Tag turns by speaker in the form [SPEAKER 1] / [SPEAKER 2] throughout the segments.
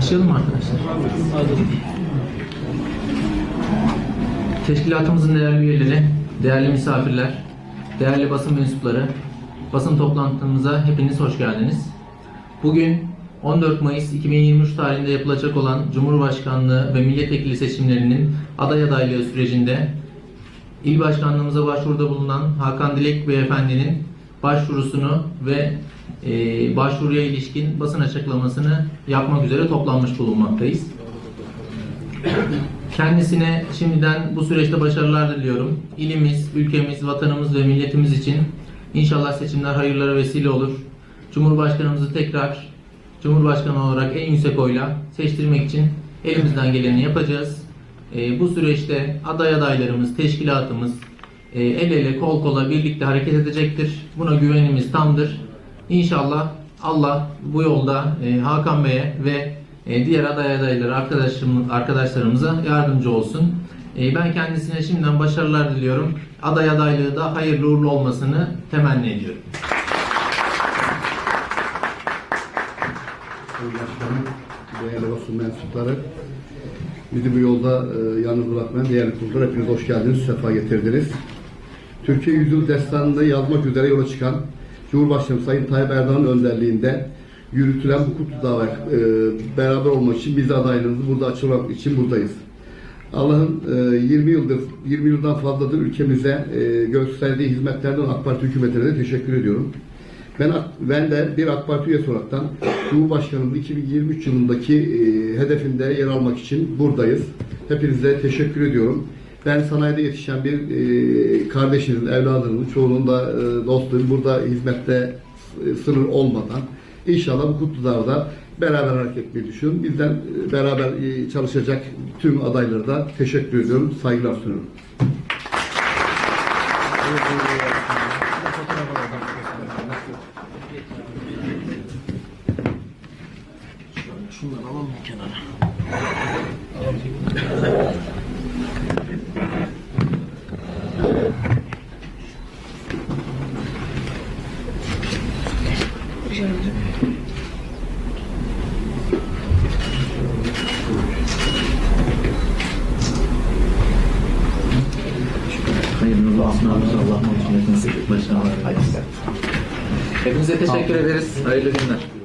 [SPEAKER 1] Başlayalım arkadaşlar? Teşkilatımızın değerli üyeleri, değerli misafirler, değerli basın mensupları, basın toplantımıza hepiniz hoş geldiniz. Bugün 14 Mayıs 2023 tarihinde yapılacak olan Cumhurbaşkanlığı ve milletvekili seçimlerinin aday adaylığı sürecinde İl başkanlığımıza başvuruda bulunan Hakan Dilek Beyefendinin başvurusunu ve e, başvuruya ilişkin basın açıklamasını yapmak üzere toplanmış bulunmaktayız. Kendisine şimdiden bu süreçte başarılar diliyorum. İlimiz, ülkemiz, vatanımız ve milletimiz için inşallah seçimler hayırlara vesile olur. Cumhurbaşkanımızı tekrar Cumhurbaşkanı olarak en yüksek oyla seçtirmek için elimizden geleni yapacağız. Ee, bu süreçte aday adaylarımız, teşkilatımız e, el ele kol kola birlikte hareket edecektir. Buna güvenimiz tamdır. İnşallah Allah bu yolda e, Hakan Bey'e ve e, diğer aday adayları arkadaşım, arkadaşlarımıza yardımcı olsun. Ben kendisine şimdiden başarılar diliyorum. Aday adaylığı da hayırlı uğurlu olmasını temenni ediyorum.
[SPEAKER 2] Başkanım, değerli basın mensupları, bizi bu yolda e, yalnız bırakmayan değerli kurullar hepiniz hoş geldiniz, sefa getirdiniz. Türkiye Yüzyıl Destanı'nı yazmak üzere yola çıkan Cumhurbaşkanı Sayın Tayyip Erdoğan'ın önderliğinde yürütülen bu kutlu dava e, beraber olmak için biz adaylığımızı burada açılmak için buradayız. Allah'ın e, 20 yıldır, 20 yıldan fazladır ülkemize e, gösterdiği hizmetlerden AK Parti hükümetine de teşekkür ediyorum. Ben, ben de bir AK Parti üyesi olaraktan Cumhurbaşkanımız 2023 yılındaki e, hedefinde yer almak için buradayız. Hepinize teşekkür ediyorum. Ben sanayide yetişen bir e, kardeşiniz, evladınız, çoğunun da e, dostuyum. Burada hizmette e, sınır olmadan inşallah bu kutlularda beraber hareket etmeyi düşünüyorum. Bizden e, beraber e, çalışacak tüm adaylara da teşekkür ediyorum. Saygılar sunuyorum.
[SPEAKER 1] Şunları alalım bir kenara. Hayırlı olsun abi. Allah mutlu etsin. Başarılar. Hepinize teşekkür ederiz. Hayırlı günler.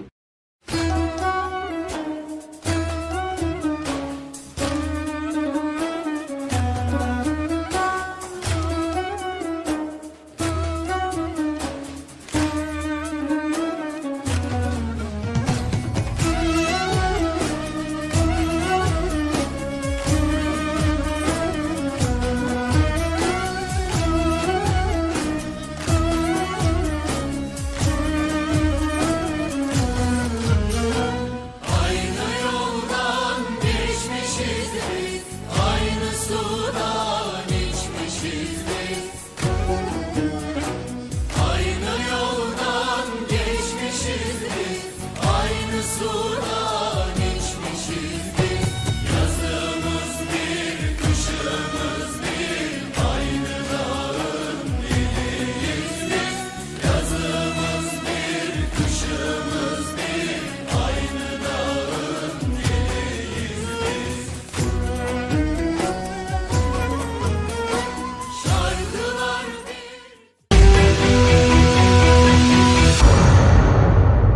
[SPEAKER 1] Resulallah